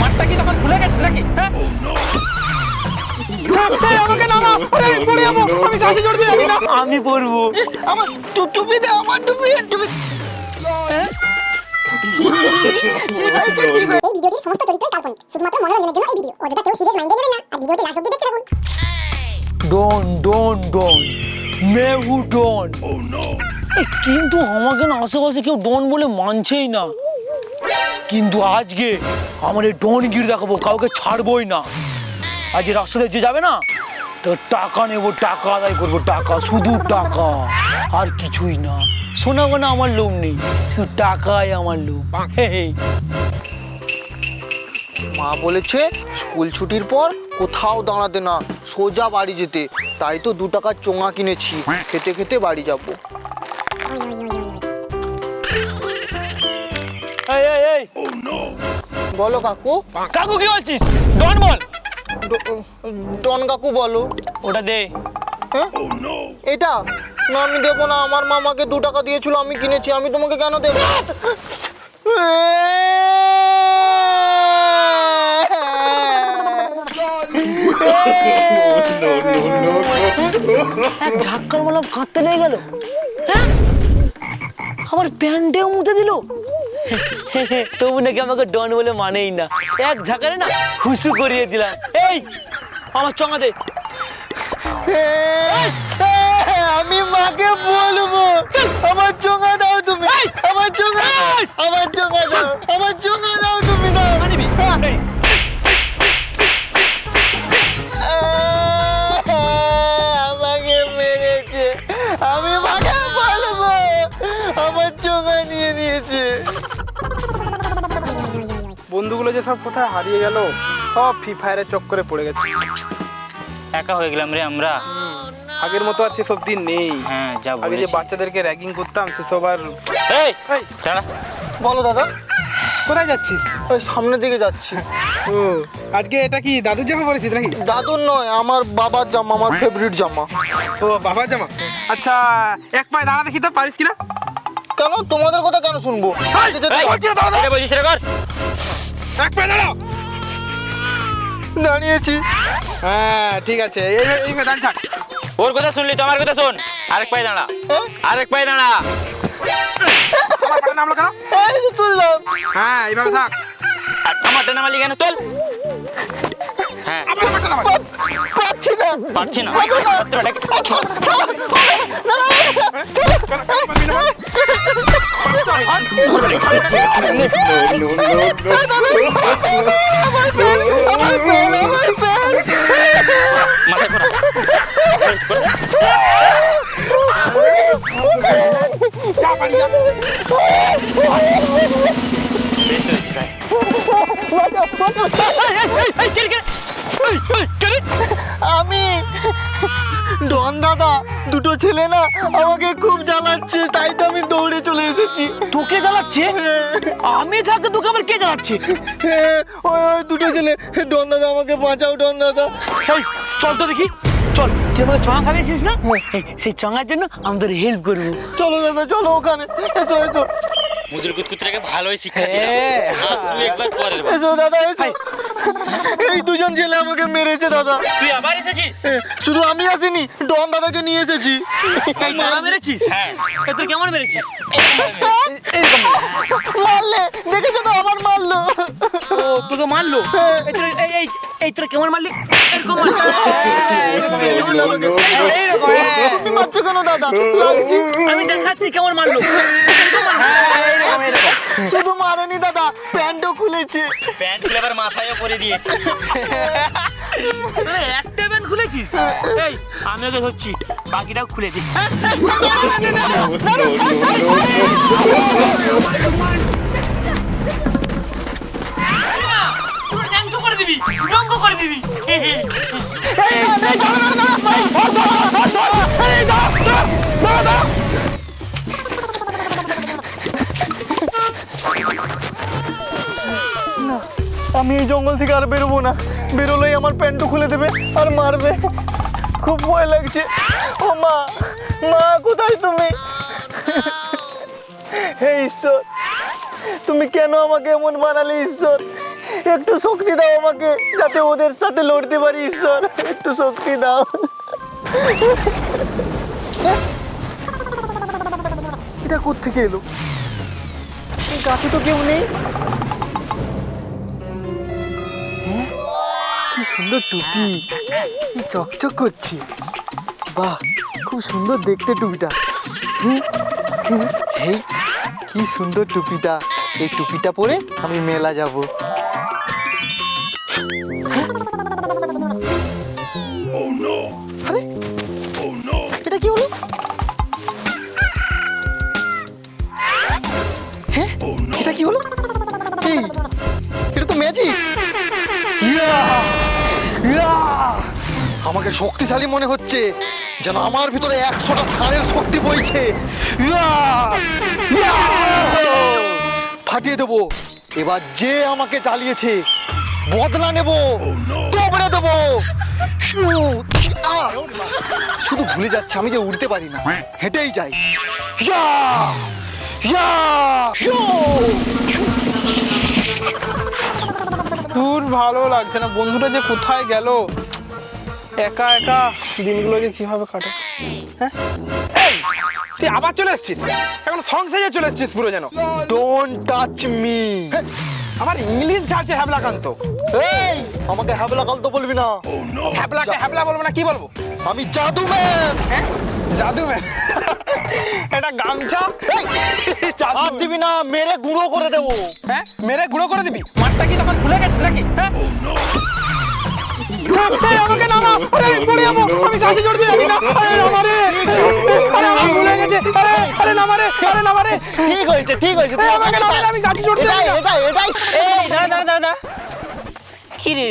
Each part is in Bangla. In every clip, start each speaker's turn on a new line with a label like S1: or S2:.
S1: মাঠটা কি তখন ভুলে গেছে নাকি হ্যাঁ? আমাকে নামা পড়ে যাব আমি গাছে চড়তে জানি না
S2: আমি পড়ব
S3: আমার টুপি দে আমার টুপি টুপি
S4: এই ভিডিওটির সমস্ত চরিত্রই কাল্পনিক। শুধুমাত্র মনোরঞ্জনের জন্য এই ভিডিও। অযথা কেউ সিরিয়াস মাইন্ডে নেবেন না। আর ভিডিওটি লাস্ট অব্দি দেখতে থাকুন।
S2: ডন ডন ডন। মেহু ডন। এই কিন্তু আমাকে না আশেপাশে কেউ ডন বলে মানছেই না। কিন্তু আজকে আমার এই ডন গির দেখাবো কাউকে ছাড়বই না। আজ এই রাস্তাতে যে যাবে না তো টাকা নেব টাকা আদায় করব টাকা শুধু টাকা আর কিছুই না। শোনাবো না আমার লোভ নেই শুধু টাকাই আমার লোভ।
S3: মা বলেছে স্কুল ছুটির পর কোথাও দাঁড়াতে না সোজা বাড়ি যেতে। তাই তো দু টাকার চোঙা কিনেছি। খেতে খেতে বাড়ি যাব। বলো কাকু।
S2: কাকু কি বলছিস? ডন বল।
S3: ডন কাকু বলো।
S2: ওটা দে।
S3: হ্যাঁ? এটা? না আমি দেবো না। আমার মামাকে দু টাকা দিয়েছিল আমি কিনেছি। আমি তোমাকে কেন দেবো?
S2: এক ঝাক্কার মারলাম কাঁদতে লেগে গেল। হ্যাঁ? আমার প্যান্টেও মুতে দিল। তবু নাকি আমাকে ডন বলে মানেই না। এক ঝাঁকারে না হুসু করিয়ে দিলাম। এই আমার চঙা দে।
S3: আমি মাকে বলব। আমার চোঙা দাও তুমি। আমার চোঙা দাও। আমার চোঙা দাও। আমার চোঙা দাও তুমি দাও।
S1: বন্ধুগুলো যে সব কোথায় হারিয়ে গেল সব ফ্রি ফায়ারের চক্করে পড়ে গেছে।
S5: একা হয়ে গেলাম রে আমরা।
S1: আগের মতো আর সেসব দিন নেই।
S5: হ্যাঁ যা আগে যে
S1: বাচ্চাদেরকে র্যাগিং করতাম সেসব আর
S5: এই দাঁড়া।
S3: বলো দাদা।
S1: কোথায় যাচ্ছি
S3: ওই সামনের দিকে যাচ্ছি।
S1: ও আজকে এটা কি দাদুর জামা পরেছিস নাকি?
S3: দাদুর নয় আমার বাবার জামা আমার ফেভারিট জামা।
S1: ও বাবার জামা? আচ্ছা এক পায়ে দাঁড়া দেখি তো পারিস কিনা?
S3: কেন? তোমাদের কথা কেন শুনব? এই,
S1: বলছি
S5: রে কর।
S1: এক পায়ে দাঁড়াও।
S3: দাঁড়িয়েছি।
S1: হ্যাঁ ঠিক আছে। এই এই মেয়ে দাঁড়িয়ে থাক।
S5: ওর কথা শুনলি তো আমার কথা শোন। আরেক পায়ে দাঁড়া।
S3: হ্যাঁ?
S5: আরেক পায়ে দাঁড়া।
S3: এই যে তুললাম।
S1: হ্যাঁ এইভাবে থাক।
S5: আর আমার টানা মালি কেন? তোল। হ্যাঁ।
S1: আমারটা নামা।
S3: পাচ্ছি না। পারছি না।
S1: มาเลยคนจ้ามันยังไม
S5: ่ตื่นใจ
S3: มาเดี๋ยวมาเ
S2: ดี๋ยวเฮ้ยเฮ้ยเฮ้ยเกิดอะไรเฮ้ยเฮ้ยเกิดอะไ
S3: รอามี่ ডন দাদা দুটো ছেলে না আমাকে খুব জ্বালাচ্ছে তাই তো আমি দৌড়ে চলে এসেছি।
S2: তোকে জ্বালাচ্ছে? আমি থাকতে তোকে আবার কে জ্বালাচ্ছে?
S3: হ্যাঁ, ওই ওই দুটো ছেলে। ডন দাদা আমাকে বাঁচাও ডন দাদা।
S2: চল তো দেখি। চল তুই আমাকে চঙা খাবেছিস না? সেই চঙার জন্য আমাদের হেল্প করব।
S3: চলো দাদা চলো ওখানে। এসো এসো।
S5: মুদুর কুতকুতটাকে ভালোই শিক্ষা দিলাম। হ্যাঁ।
S1: আজ তুই
S5: একবার পরের বার।
S3: এসো দাদা এসো। এই দুজন ছেলে আমাকে মেরেছে দাদা।
S5: তুই আবার এসেছিস?
S3: শুধু আমি আসিনি ডন দাদাকে নিয়ে এসেছি।
S2: তোরা মেরেছিস?
S5: হ্যাঁ।
S2: তোর কেমন মেরেছিস?
S3: মারলে দেখেছ তো আবার মারলো। ও
S2: তোকে মারলো? এই তোর এই এই এই তোরা কেমন মারলি? এরকম হ্যাঁ। আমি দেখাচ্ছি কেমন মারলো এরকম মারলো। এইরকম, এইরকম।
S3: শুধু মারেনি দাদা প্যান্টও খুলেছে
S5: প্যান্ট খুলে আবার মাথায়ও পরে দিয়েছে
S2: একটা ব্যান্ড খুলেছিস এই আমি ওকে ধরছি বাকিটাও খুলে দিই করে দিবি ধ্বংস করে দিবি
S3: আমি এই জঙ্গল থেকে আর বেরোবো না। বেরোলেই আমার প্যান্টও খুলে দেবে আর মারবে। খুব ভয় লাগছে। ও মা মা, কোথায় তুমি? হে ঈশ্বর, তুমি কেন আমাকে এমন বানালে ঈশ্বর? একটু শক্তি দাও আমাকে, যাতে ওদের সাথে লড়তে পারি ঈশ্বর। একটু শক্তি দাও। এটা কোত্থেকে এলো? গাছে তো কেউ নেই। সুন্দর টুপি কি চকচক করছে বাহ, খুব সুন্দর দেখতে টুপিটা? হ্যাঁ? কি সুন্দর টুপিটা এই টুপিটা পরে আমি মেলা যাব আমাকে শক্তিশালী মনে হচ্ছে যেন আমার ভিতরে একশোটা ষাঁড়ের শক্তি বইছে! ফাটিয়ে দেবো। এবার যে আমাকে চালিয়েছে, বদলা নেব, তোবড়ে দেবো! শুধু ভুলে যাচ্ছে, আমি যে উড়তে পারি না। হেঁটেই যাই!
S1: দূর ভালো লাগছে না। বন্ধুটা যে কোথায় গেল? একা একা দিনগুলো যে কীভাবে কাটে? হ্যাঁ? এই, তুই আবার চলে এসেছিস? এখন সং সেজে চলে এসেছিস পুরো যেন।
S3: ডোন্ট টাচ মি
S1: আমার ইংলিশ ঝাড়ছে হ্যাবলাকান্ত।
S3: এই আমাকে হ্যাবলা কাল তো বলবি না।
S1: হ্যাবলাকে হ্যাবলা বলব না কি বলব?
S3: আমি জাদু ম্যান
S1: হ্যাঁ? জাদু ম্যান এটা গামছা। হাত
S3: দিবি না মেরে গুঁড়ো করে দেবো।
S1: হ্যাঁ মেরে গুঁড়ো করে দিবি? মাঠটা কি তখন ভুলে গেছিস নাকি? হ্যাঁ? আরে আমি পড়ে যাব। আমি গাছে চড়তে জানি না। আরে নামা রে আরে আমার ভুলে গেছে। আরে আরে নামা রে আরে নামা রে
S3: ঠিক হয়েছে ঠিক হয়েছে। তুই আমাকে নামা রে,
S1: আমি গাছে চড়তে জানি না।
S3: এটাই এটাই
S5: এই কি রে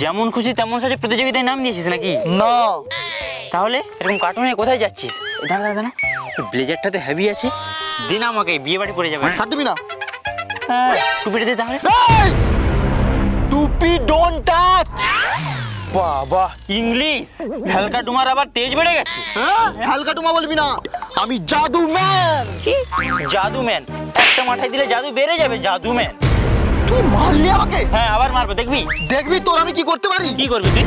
S5: যেমন খুশি তেমন সাজে প্রতিযোগিতায় নাম দিয়েছিস নাকি?
S3: না।
S5: তাহলে এরকম কার্টুনে কোথায় যাচ্ছিস? দাঁড়া দাঁড়া দাঁড়া। ব্লেজারটা তো হেভি আছে। দিন আমাকে বিয়ে বাড়ি পড়ে যাবে।
S3: হাত দিবি না।
S5: হ্যাঁ টুপিটা দে তাহলে।
S3: টুপি ডোন্ট টাচ
S2: বাবা
S5: ইংলিশ? হালকা ডুমার আবার তেজ বেড়ে গেছে।
S3: হ্যাঁ হালকা টুমা বলবি না আমি জাদু ম্যান
S5: কি? জাদু ম্যান একটা মাথায় দিলে জাদু বেড়ে যাবে জাদু ম্যান
S3: তুই মারলি আমাকে?
S5: হ্যাঁ আবার মারবো দেখবি?
S3: দেখবি তোর আমি কি করতে পারি?
S5: কি করবি তুই?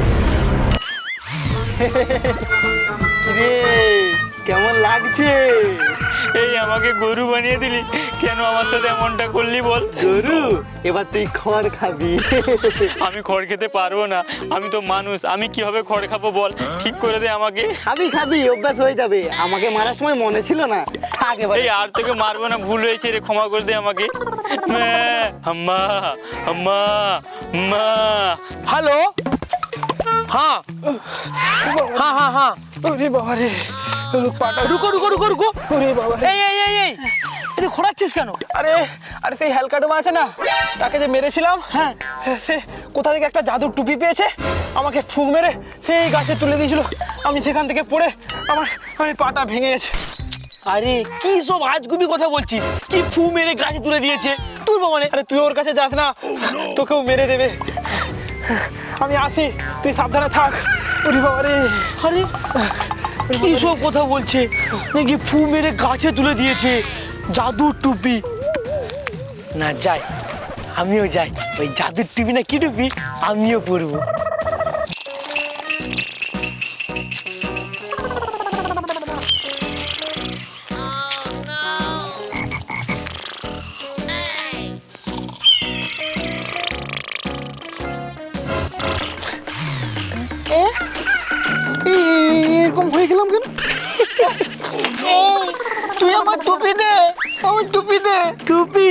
S3: রে কেমন লাগছে?
S6: এই আমাকে গরু বানিয়ে দিলি। কেন আমার সাথে এমনটা করলি বল? গরু?
S3: এবার তুই খড় খাবি।
S6: আমি খড় খেতে পারব না। আমি তো মানুষ। আমি কীভাবে খড় খাব বল? ঠিক করে দে আমাকে।
S3: খাবি খাবি অভ্যাস হয়ে যাবে। আমাকে মারার সময় মনে ছিল না। এই
S6: আর তোকে মারবো না ভুল হয়েছে রে ক্ষমা করে দে আমাকে। আম্মা আম্মা মা
S2: হ্যালো? হ্যাঁ।
S1: হ্যাঁ
S2: হ্যাঁ হ্যাঁ।
S1: ওরে বাবা রে পাটা রুকো রুকো রুকো রুকো। ওরে বাবা। রে এই
S2: এই এই এই।
S1: এই
S2: তুই
S1: খোঁড়াচ্ছিস
S2: কেন?
S1: আরে আরে সেই আছে না? তাকে যে মেরেছিলাম হ্যাঁ। সে কোথা থেকে একটা জাদুর টুপি পেয়েছে? আমাকে ফুক মেরে সেই গাছে তুলে দিয়েছিল। আমি সেখান থেকে পড়ে আমার আমি পাটা ভেঙে গেছে।
S2: আরে কি সব আজগুবি কথা বলছিস? কি ফু মেরে গাছে তুলে দিয়েছে? তোর বাবা নে
S1: আরে তুই ওর কাছে যাস না। তোকেও মেরে দেবে। আমি আসি তুই সাবধানে থাক। ওরে বাবা রে।
S2: আরে কি কথা বলছে। নাকি ফু মেরে গাছে তুলে দিয়েছে। জাদুর টুপি। না, যাই। আমিও যাই। ওই জাদুর টুপি না কি টুপি? আমিও পরবো।
S3: এরকম হয়ে গেলাম কেন? তুই আমার টুপি দে আমার টুপি দে।
S2: টুপি?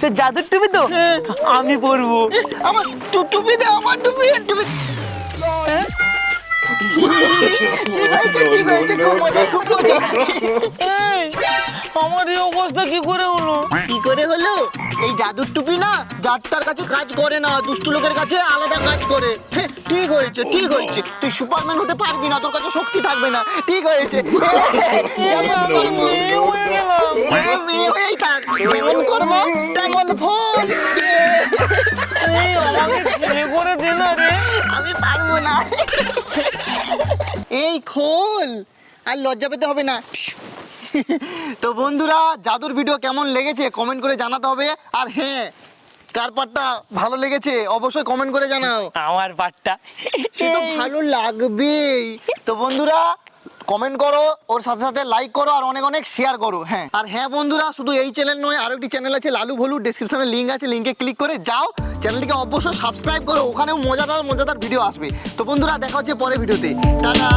S2: তো জাদুর টুপি তো?
S3: হ্যাঁ।
S2: আমি পরবো।
S3: আমার টুপি দে আমার টুপি টুপি।
S2: আমার এই অবস্থা কি করে হলো?
S3: কি করে হলো? এই জাদুর টুপি না যারটার কাছে কাজ করে না দুষ্টু লোকের কাছে আলাদা কাজ করে। হ্যাঁ, ঠিক হয়েছে ঠিক হয়েছে। তুই সুপারম্যান হতে পারবি না তোর কাছে শক্তি থাকবে না। ঠিক হয়েছে। যেমন কর্ম, হ্যাঁ, তেমন ফল
S2: করে দে না রে
S3: আমি পারব না। এই খোল। আর লজ্জা পেতে হবে না। তো বন্ধুরা জাদুর ভিডিও কেমন লেগেছে কমেন্ট করে জানাতে হবে। আর হ্যাঁ কার পার্টটা ভালো লেগেছে অবশ্যই কমেন্ট করে জানাও।
S2: আমার পাটটা। সে তো ভালো
S3: লাগবেই। তো বন্ধুরা কমেন্ট করো ওর সাথে সাথে লাইক করো আর অনেক অনেক শেয়ার করো হ্যাঁ। আর হ্যাঁ বন্ধুরা শুধু এই চ্যানেল নয় আরও একটি চ্যানেল আছে লালু ভলু ডেসক্রিপশনে লিঙ্ক আছে লিঙ্কে ক্লিক করে যাও। চ্যানেলটিকে অবশ্যই সাবস্ক্রাইব করো ওখানেও মজাদার মজাদার ভিডিও আসবে। তো বন্ধুরা দেখা হচ্ছে পরের ভিডিওতে টাটা!